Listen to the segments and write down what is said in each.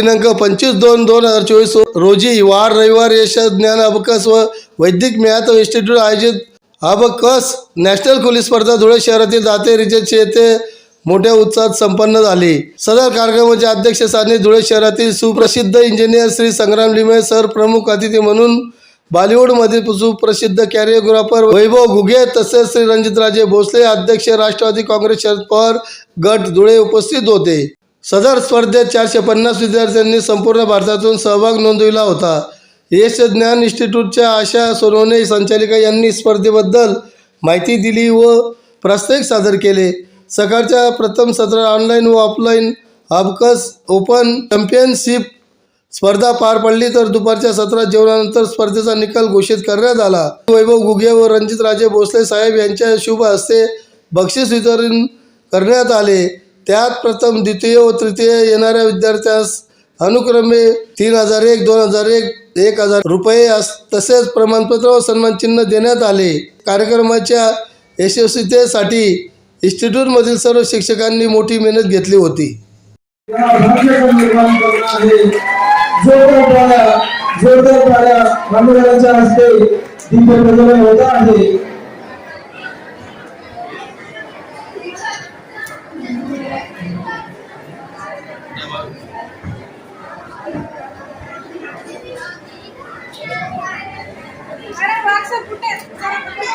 दिनांक पंचवीस दोन दोन हजार चोवीस रोजी वार रविवार यश ज्ञान अबकस व वैदिक म्याथ इन्स्टिट्यूट आयोजित अबकस नॅशनल खुली स्पर्धा धुळे शहरातील दाते रिजनची येथे मोठ्या उत्साहात संपन्न झाली. सदर कार्यक्रमाचे अध्यक्षस्थानी धुळे शहरातील सुप्रसिद्ध इंजिनियर श्री संग्राम लिमे सर प्रमुख अतिथी म्हणून बॉलिवूडमधील सुप्रसिद्ध कॅरिओग्राफर वैभव घुगे तसेच श्री रणजितराजे भोसले अध्यक्ष राष्ट्रवादी काँग्रेस शरद पवार गट धुळे उपस्थित होते. सदर स्पर्धेत चारशे पन्नास विद्यार्थ्यांनी संपूर्ण भारतातून सहभाग नोंदविला होता. यश ज्ञान इन्स्टिट्यूटच्या आशा सोनवणे संचालिका यांनी स्पर्धेबद्दल माहिती दिली व प्रास्ताविक सादर केले. सकाळच्या प्रथम सत्र ऑनलाईन व ऑफलाईन अबकस ओपन चॅम्पियनशिप स्पर्धा पार पडली तर दुपारच्या सत्रात जेवणानंतर स्पर्धेचा निकाल घोषित करण्यात आला. वैभव गुगे व रणजित राजे भोसले साहेब यांच्या शुभ हस्ते बक्षीस वितरण करण्यात आले. त्यात प्रथम द्वितीय व तृतीय येणाऱ्या विद्यार्थ्यास अनुक्रमे तीन हजार एक दोन हजार एक एक हजार रुपये तसेच प्रमाणपत्र व सन्मान चिन्ह देण्यात आले. कार्यक्रमाच्या यशस्वीतेसाठी इन्स्टिट्यूटमधील सर्व शिक्षकांनी मोठी मेहनत घेतली होती. जोरदार जोरदार हस्ते होत आहे. वाक्सर कुठे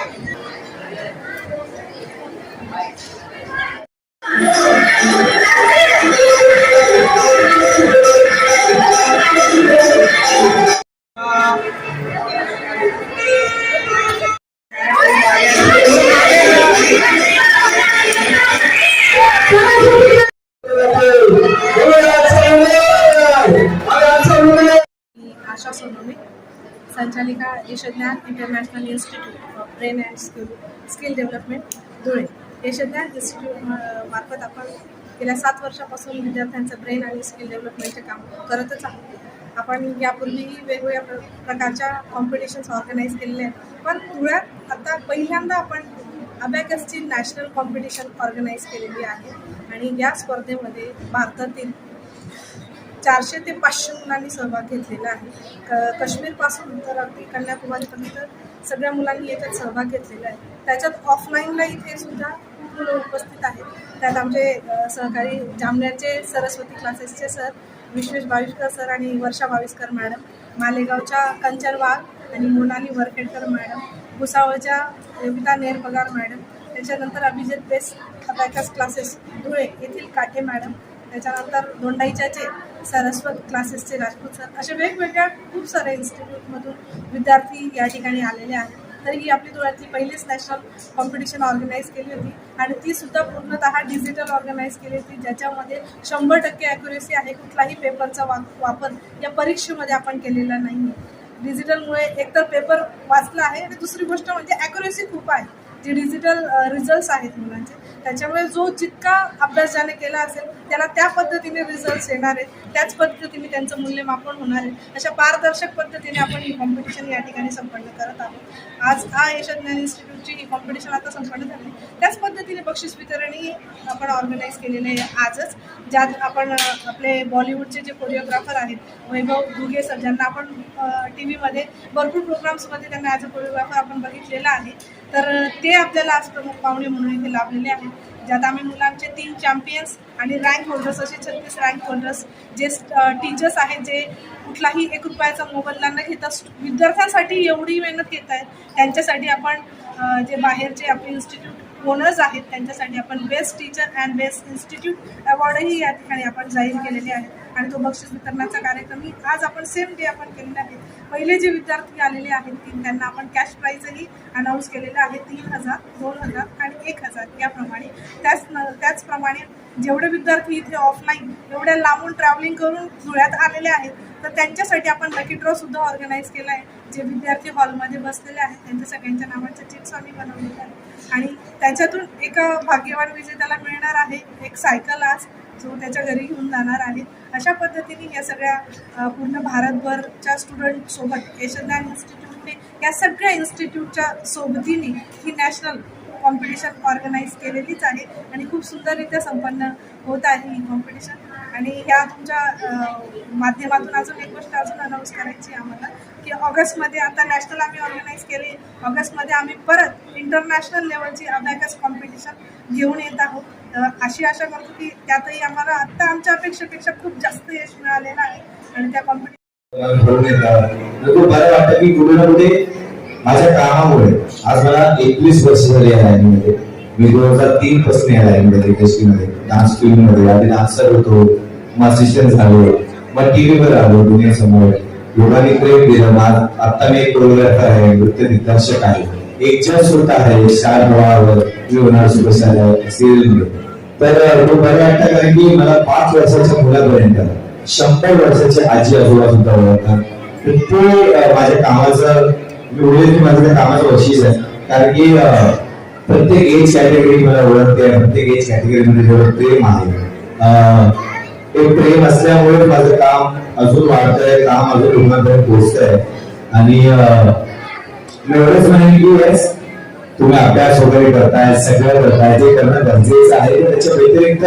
संचालिका Yashdnyan international institute of brain and skill skill development Dhule. Yashdnyan institute मार्फत आपण गेल्या सात वर्षापासून विद्यार्थ्यांचं ब्रेन आणि स्किल डेव्हलपमेंटचे काम करतच आहोत. आपण यापूर्वीही वेगवेगळ्या प्र प्रकारच्या कॉम्पिटिशन्स ऑर्गनाईज केलेले आहेत. पण धुळ्यात आता पहिल्यांदा आपण अबॅकसची नॅशनल कॉम्पिटिशन ऑर्गनाईज केलेली आहे. आणि या स्पर्धेमध्ये भारतातील चारशे ते पाचशे मुलांनी सहभाग घेतलेला आहे. क काश्मीरपासून तर अगदी कन्याकुमारीपर्यंत सगळ्या मुलांनी याच्यात सहभाग घेतलेला आहे. त्याच्यात ऑफलाईनला इथे सुद्धा खूप मुलं उपस्थित आहेत. त्यात आमचे सहकारी जामण्याचे सरस्वती क्लासेसचे सर विश्वेश बाविस्कर सर आणि वर्षा बाविस्कर मॅडम मालेगावच्या कंचन वाघ आणि मोनाली वरखेडकर मॅडम भुसावळच्या योगिता नेरपगार मॅडम त्याच्यानंतर Abhijit base abacus classes Dhule येथील काठे मॅडम त्याच्यानंतर धोंडाईच्याचे सरस्वत क्लासेसचे राजपूत सर असे वेगवेगळ्या खूप साऱ्या इन्स्टिट्यूटमधून विद्यार्थी या ठिकाणी आलेले आहेत. तर ही आपली धुळ्यातली पहिलीच नॅशनल कॉम्पिटिशन ऑर्गनाईज केली होती आणि ती सुद्धा पूर्णतः डिजिटल ऑर्गनाईज केली होती ज्याच्यामध्ये शंभर टक्के ॲक्युरेसी आहे कुठलाही पेपरचा वा वापर या परीक्षेमध्ये आपण केलेला नाही आहे डिजिटलमुळे एकतर पेपर वाचला आहे आणि दुसरी गोष्ट म्हणजे ॲक्युरेसी खूप आहे. जे डिजिटल रिझल्ट्स आहेत मुलांचे त्याच्यामुळे जो जितका अभ्यास ज्याने केला असेल त्याला त्या पद्धतीने रिझल्ट्स येणार आहेत. त्याच पद्धतीने त्यांचं मूल्यमापन होणार आहे. अशा पारदर्शक पद्धतीने आपण ही कॉम्पिटिशन या ठिकाणी संपन्न करत आहोत. आज हा यशज्ञान इन्स्टिट्यूटची ही कॉम्पिटिशन आता संपन्न झाली. त्याच पद्धतीने बक्षीस वितरणही आपण ऑर्गनाईज केलेले आहे आजच. ज्यात आपण आपले बॉलिवूडचे जे कोरिओग्राफर आहेत वैभव घुगे सर ज्यांना आपण टी व्हीमध्ये भरपूर प्रोग्राम्समध्ये त्यांना ॲज अ कोरिओग्राफर आपण बघितलेला आहे. तर ते आपल्याला आज प्रमुख पाहुणे म्हणून इथे लाभलेले आहेत ज्यात आम्ही मुलांचे तीन चॅम्पियन्स आणि रँक होल्डर्स असे छत्तीस रँक होल्डर्स जे टीचर्स आहेत जे कुठलाही एक रुपयाचा मोबदला न घेता विद्यार्थ्यांसाठी एवढी मेहनत घेत आहेत त्यांच्यासाठी आपण जे बाहेरचे आपले इन्स्टिट्यूट ओनर्स आहेत त्यांच्यासाठी आपण best teacher and best institute अवॉर्डही या ठिकाणी आपण जाहीर केलेले आहेत आणि तो बक्षीस वितरणाचा कार्यक्रमही आज आपण सेम डे आपण केलेला आहे. पहिले जे विद्यार्थी आलेले आहेत तीन त्यांना आपण कॅश प्राईजही अनाऊन्स केलेलं आहे. तीन हजार दोन हजार आणि एक हजार याप्रमाणे. त्याच त्याचप्रमाणे जेवढे विद्यार्थी इथे ऑफलाईन एवढ्या लांबून ट्रॅव्हलिंग करून धुळ्यात आलेले आहेत तर त्यांच्यासाठी आपण लकी ड्रॉ सुद्धा ऑर्गनाईज केला आहे. जे विद्यार्थी हॉलमध्ये बसलेले आहेत त्यांच्या सगळ्यांच्या नावाच्या चिप्स आम्ही बनवलेले आहेत. आणि त्याच्यातून एका भाग्यवान विजेत्याला मिळणार आहे. एक सायकल आज जो त्याच्या घरी घेऊन जाणार आहे. अशा पद्धतीने या सगळ्या पूर्ण भारतभरच्या स्टुडंटसोबत यशज्ञान इन्स्टिट्यूटने या सगळ्या इन्स्टिट्यूटच्या सोबतीने ही नॅशनल कॉम्पिटिशन ऑर्गनाईज केलेलीच आहे. आणि खूप सुंदररित्या संपन्न होत आहे ही कॉम्पिटिशन आणि ह्या तुमच्या माध्यमातून अजून एक गोष्ट अजून अनाऊन्स करायची आम्हाला की ऑगस्टमध्ये आता नॅशनल आम्ही ऑर्गनाईज केली. ऑगस्टमध्ये आम्ही परत इंटरनॅशनल लेवलची अबॅकस कॉम्पिटिशन घेऊन येत आहोत. अशी आशा करतो की त्यातही आम्हाला आत्ता आमच्या अपेक्षेपेक्षा खूप जास्त यश मिळालेलं आहे आणि त्या कॉम्पिटिशन बरं वाटतं की कुठे ना कुठे माझ्या कामामुळे आज मला एकवीस वर्ष झाली या मी दोन हजार तीन पासून यायला लाईनमध्ये इंडस्ट्रीमध्ये डान्स फिल्ममध्ये आधी डान्सर होतो. मग झालो मग टीव्हीवर आलो दुनियासमोर. लोकांनी प्रेम दिलं आता मी एक कोरिओग्राफर आहे नृत्य दिग्दर्शक आहे. एक जज होता आहे स्टार प्रवाहावर मी होणार सुपरस्टार सिरियल तर तो बरं वाटतं कारण की मला पाच वर्षाच्या मुलापर्यंत शंभर वर्षाचे आजी आजोबा सुद्धा ओळखतात. तर ते माझ्या कामाचं मी बोलेन माझं त्या कामाचं वशीच आहे. कारण की प्रत्येक एज कॅटेगरी मला ओळखते प्रत्येक एज कॅटेगरीमध्ये जेवढं प्रेम आहे. एक प्रेम असल्यामुळे माझं काम अजून वाढतंय काम अजून लोकांपर्यंत पोहोचतंय. आणि मी एवढंच म्हणेन की येस तुम्ही अभ्यास वगैरे करताय सगळं करताय जे करणं गरजेचं आहे. त्याच्या व्यतिरिक्त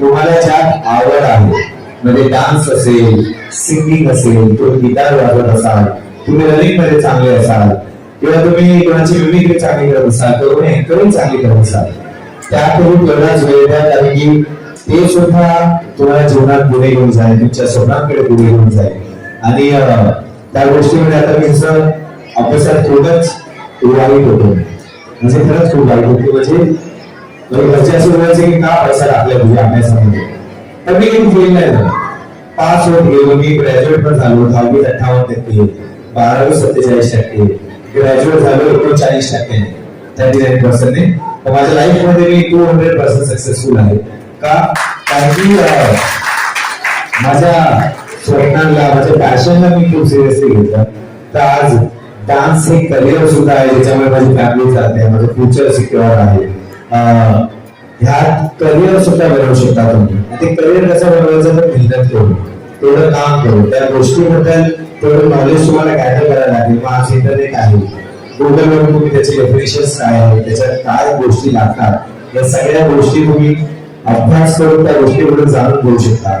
तुम्हाला ज्यात आवड आहे म्हणजे डान्स असेल सिंगिंग असेल तुम्ही गिटार वाजवत असाल तुम्ही रनिंगमध्ये चांगले असाल किंवा तुम्ही कोणाची मिमिक्री चांगली करत असाल तर तुम्ही हे अँकरिंग चांगली करत असाल त्यात तुम्ही तेवढाच वेळ द्या कारण की ते सुद्धा तुम्हाला जीवनात पुढे घेऊन जाईल तुमच्या स्वप्नांकडे पुढे घेऊन जाईल. आणि त्या गोष्टीमध्ये आता मी जसं अभ्यासात खूपच वाईट होतो. म्हणजे खरंच खूप वाईट होतो. म्हणजे म्हणजे घरचे असं बोलायचे की का पैसा टाकलाय तुझ्या अभ्यासामध्ये. पण मी काही फेल नाही झालो पास होत गेलो मी ग्रॅज्युएट पण झालो दहावी अठ्ठावन्न टक्के बारावी सत्तेचाळीस टक्के ग्रॅज्युएट झालो एकोणचाळीस टक्के थर्टी नाईन पर्सेंटने माझ्या लाईफमध्ये मी टू हंड्रेड पर्सेंट सक्सेसफुल आहे. का? कारण की माझ्या स्वप्नांना माझ्या पॅशनला मी खूप सिरियसली घेतलं. तर आज डान्स हे करिअर सुद्धा आहे ज्याच्यामुळे माझी फॅमिली चालते माझं फ्युचर सिक्युअर आहे. ह्यात करिअर सुद्धा बनवू शकता तुम्ही. ते करिअर कसं बनवायचं तर मेहनत करून तेवढं काम करू त्या गोष्टीबद्दल तेवढं नॉलेज तुम्हाला गॅदर करायला लागेल. मग आज इंटरनेट आहे. गुगलवर तुम्ही त्याचे डेफिनेशन्स काय आहे त्याच्यात काय गोष्टी लागतात या सगळ्या गोष्टी तुम्ही अभ्यास करून त्या गोष्टीबद्दल जाणून घेऊ शकता.